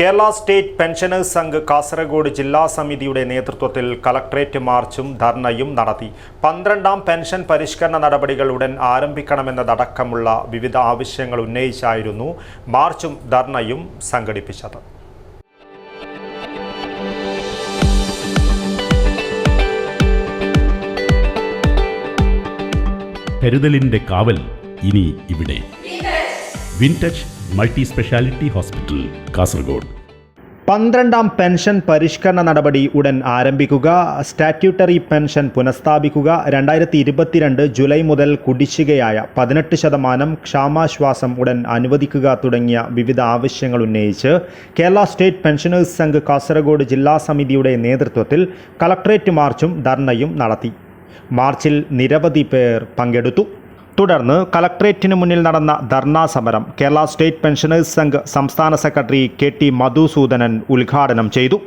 Kerala state pensioners Sangh Kasaragod ജില്ലാ സമിതിയുടെ നേതൃത്വത്തിൽ കളക്ട്രേറ്റ് മാർച്ചും ധർണയും നടത്തി. പന്ത്രണ്ടാം പെൻഷൻ പരിഷ്കരണ നടപടികൾ ഉടൻ ആരംഭിക്കണമെന്നതടക്കമുള്ള വിവിധ ആവശ്യങ്ങൾ ഉന്നയിച്ചായിരുന്നു മാർച്ചും ധർണയും സംഘടിപ്പിച്ചത്. കരുതലിന്റെ കാവൽ ഇനി ഇവിടെ. Wintouch multi speciality hospital Kasaragod. പന്ത്രണ്ടാം പെൻഷൻ പരിഷ്കരണ നടപടി ഉടൻ ആരംഭിക്കുക. സ്റ്റാറ്റ്യൂട്ടറി പെൻഷൻ പുനഃസ്ഥാപിക്കുക. രണ്ടായിരത്തി ഇരുപത്തിരണ്ട് ജൂലൈ മുതൽ കുടിശ്ശികയായ പതിനെട്ട് ശതമാനം ക്ഷാമാശ്വാസം ഉടൻ അനുവദിക്കുക തുടങ്ങിയ വിവിധ ആവശ്യങ്ങൾ ഉന്നയിച്ച് കേരള സ്റ്റേറ്റ് പെൻഷനേഴ്സ് സംഘ് കാസർഗോഡ് ജില്ലാ സമിതിയുടെ നേതൃത്വത്തിൽ കളക്ട്രേറ്റ് മാർച്ചും ധർണയും നടത്തി. മാർച്ചിൽ നിരവധി പേർ പങ്കെടുത്തു. തുടർന്ന് കളക്ട്രേറ്റിന് മുന്നിൽ നടന്ന ധർണാ സമരം കേരള സ്റ്റേറ്റ് പെൻഷനേഴ്സ് സംഘ് സംസ്ഥാന സെക്രട്ടറി കെ ടി മധുസൂദനൻ ഉദ്ഘാടനം ചെയ്തു.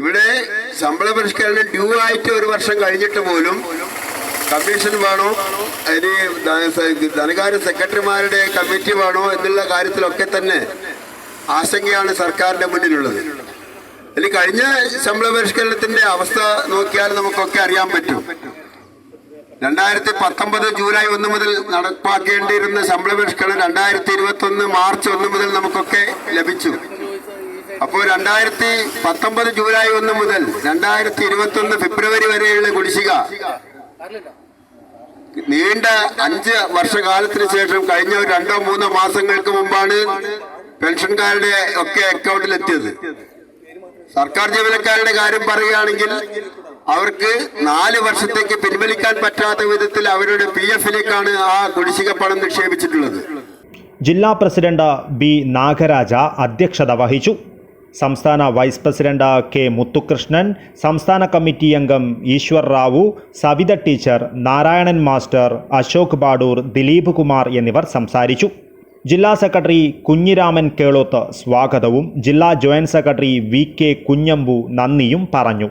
ഇവിടെ ശമ്പള പരിഷ്കരണം ഡ്യൂ ആയിട്ട് ഒരു വർഷം കഴിഞ്ഞിട്ട് പോലും കമ്മീഷൻ വേണോ? അതിന് ധനകാര്യ സെക്രട്ടറിമാരുടെ കമ്മിറ്റി വേണോ എന്നുള്ള കാര്യത്തിലൊക്കെ തന്നെ ആശങ്കയാണ് സർക്കാരിന്റെ മുന്നിലുള്ളത്. ഇനി കഴിഞ്ഞ ശമ്പള പരിഷ്കരണത്തിന്റെ അവസ്ഥ നോക്കിയാൽ നമുക്കൊക്കെ അറിയാൻ പറ്റും. രണ്ടായിരത്തി പത്തൊമ്പത് ജൂലൈ ഒന്ന് മുതൽ നടപ്പാക്കേണ്ടിയിരുന്ന ശമ്പള പരിഷ്കരണം രണ്ടായിരത്തി ഇരുപത്തി ഒന്ന് മാർച്ച് ഒന്ന് മുതൽ നമുക്കൊക്കെ ലഭിച്ചു. അപ്പോൾ രണ്ടായിരത്തി പത്തൊമ്പത് ജൂലൈ ഒന്ന് മുതൽ രണ്ടായിരത്തി ഇരുപത്തി ഒന്ന് ഫെബ്രുവരി വരെയുള്ള കുടിശ്ശിക നീണ്ട അഞ്ച് വർഷകാലത്തിന് ശേഷം കഴിഞ്ഞ ഒരു രണ്ടോ മൂന്നോ മാസങ്ങൾക്ക് മുമ്പാണ് പെൻഷൻകാരുടെ ഒക്കെ അക്കൗണ്ടിൽ എത്തിയത് സർക്കാർ ജീവനക്കാരുടെ കാര്യം പറയുകയാണെങ്കിൽ അവർക്ക് നാല് വർഷത്തേക്ക് പിൻവലിക്കാൻ പറ്റാത്ത വിധത്തിൽ അവരുടെ പി എഫിലേക്കാണ് ആ കുടിശ്ശിക പണം നിക്ഷേപിച്ചിട്ടുള്ളത്. ജില്ലാ പ്രസിഡന്റ് ബി നാഗരാജ അധ്യക്ഷത വഹിച്ചു. സംസ്ഥാന വൈസ് പ്രസിഡന്റ് കെ മുത്തുകൃഷ്ണൻ സംസ്ഥാന കമ്മിറ്റി അംഗം ഈശ്വർ റാവു സവിത ടീച്ചർ നാരായണൻ മാസ്റ്റർ അശോക് ബാഡൂർ ദിലീപ് കുമാർ എന്നിവർ സംസാരിച്ചു. ജില്ലാ സെക്രട്ടറി കുഞ്ഞിരാമൻ കേളോത്ത് സ്വാഗതവും ജില്ലാ joint secretary V K Kunhambu നന്ദിയും പറഞ്ഞു.